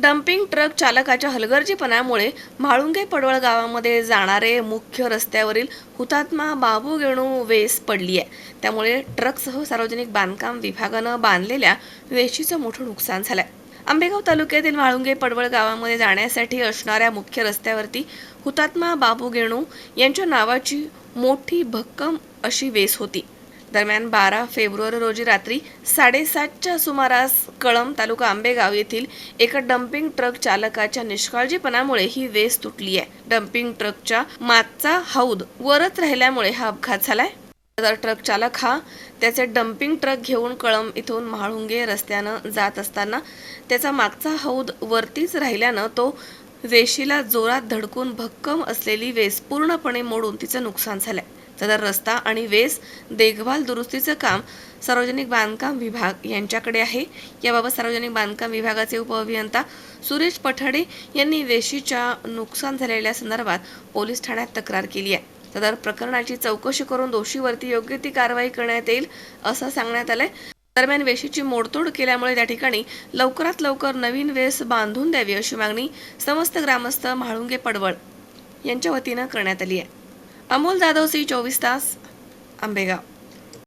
Dumping truck चालकाच्या हलगर्जीपणामुळे म्हाळुंगे पडवळ गावामध्ये जाणारे मुख्य रस्त्यावरील हुतात्मा बाबू गेणू वेस पडली आहे. त्यामुळे ट्रकसह सार्वजनिक बांधकाम विभागानं बांधलेल्या वेशीचं मोठं नुकसान झालं आहे आंबेगाव तालुक्यातील म्हाळुंगे पडवळ गावामध्ये जाण्यासाठी असणाऱ्या मुख्य रस्त्यावरती हुतात्मा बाबू गेणू यांच्या नावाची मोठी भक्कम अशी वेस होती. दरम्यान बारा फेब्रुवारी रोजी रात्री साडेसातच्या सुमारास कळंब तालुका आंबेगाव येथील एका डम्पिंग ट्रक चालकाच्या निष्काळजीपणामुळे ही वेस तुटली आहे. डम्पिंग ट्रकच्या मागचा हौद वरच राहिल्यामुळे हा अपघात झालाय. तर ट्रक चालक हा त्याचे डम्पिंग ट्रक घेऊन कळंब इथून म्हाळुंगे रस्त्यानं जात असताना त्याचा मागचा हौद वरतीच राहिल्यानं तो वेशीला जोरात धडकून भक्कम असलेली वेस पूर्णपणे मोडून तिचं नुकसान झालंय. सदर रस्ता आणि वेस देखभाल दुरुस्तीचं काम सार्वजनिक बांधकाम विभाग यांच्याकडे आहे. याबाबत सार्वजनिक बांधकाम विभागाचे उपअभियंता सुरेश पठाडे यांनी वेशीच्या नुकसान झालेल्या संदर्भात पोलीस ठाण्यात तक्रार केली आहे. सदर प्रकरणाची चौकशी करून दोषीवरती योग्य ती कारवाई करण्यात येईल असं सांगण्यात आलंय. दरम्यान वेशीची मोडतोड केल्यामुळे त्या ठिकाणी लवकरात लवकर नवीन वेस बांधून द्यावी अशी मागणी समस्त ग्रामस्थ म्हाळुंगे पडवळ यांच्या वतीनं करण्यात आली आहे. अमोल जाधव सी चोवीस तास आंबेगाव